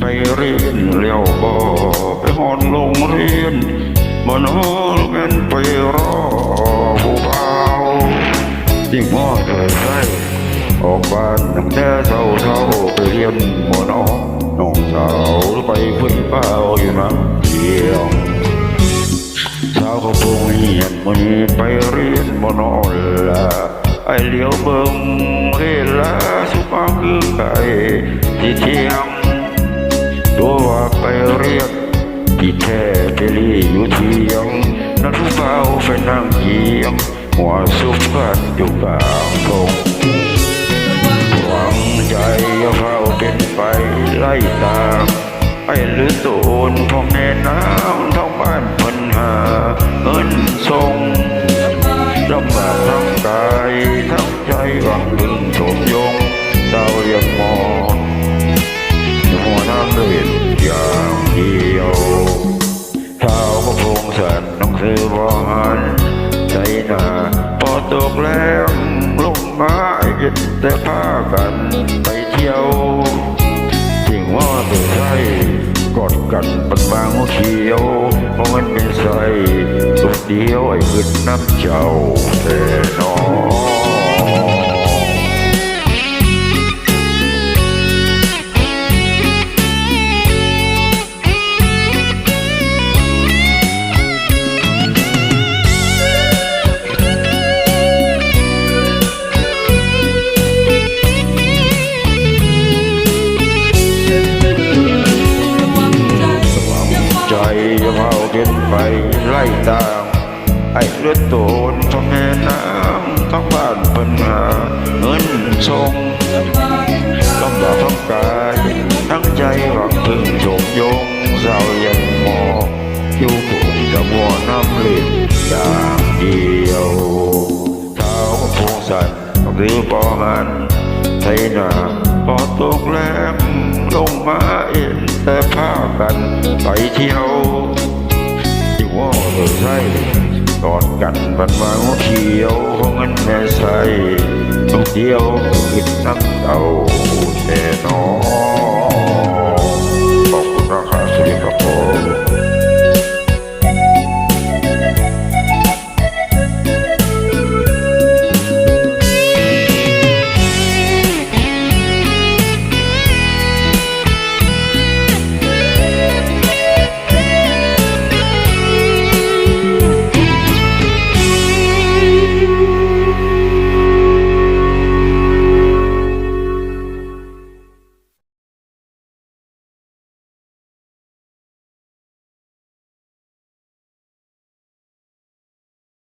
ไปเรียนเลี้ยวบ่ไปหอนลงเรียนบ่นอนแม่นไปรอผู้เบายิ่งมอเตอร์ไซค์ออกบ้านตั้งแต่เช้าเท้าไปเรียนบ่นอนน้องสาวไปพึ่งเป้าอยู่นะเดียวสาวก็ปงเหียนมันไปเรียนบ่นอนละไอเลี้ยวเบิ่งเรละสุภาพคือไก่ที่เที่ยง ตัวว่าไปเรียกพี่แท้เปรีอยู่ที่ยังนั่นเบาไปนั่งเยียงหัวสุขันอยู่กลางทงหวังใจเฝ้าเป็นไปไล่ตามไอ้หรือโซนพ่อแม่น้ำ ตกแล้วลงมาเย็นแต่พากันไปเที่ยวสิ่งว่าตัวใช่กอดกันปันบางเขียวเพราะมันเป็นใส่ตัวเดียวไอ้ขึ้นน้ำเจ้าแต่นอ ใจจะเผากินไปไล่ตามไอ้เลือดโตนพ่อแม่น้ำทั้งบ้านปัญหาเงินทรงลำบากทั้งกายทั้งใจหวังพึ่งโฉมยงเศร้าเย็นหมอกอยู่ปุ่นกับมัวน้ำเลิดอย่างเดียวเท้าก็พงสันหรือปอหันไทยนาพอตกแรงลงมาเอ็น แต่ภากันไปเที่ยวอยู่ว่าเธอใช่กอดกันบันมางเขียวของเงินแม่ใส่ต้องเดียวคิดนักเอา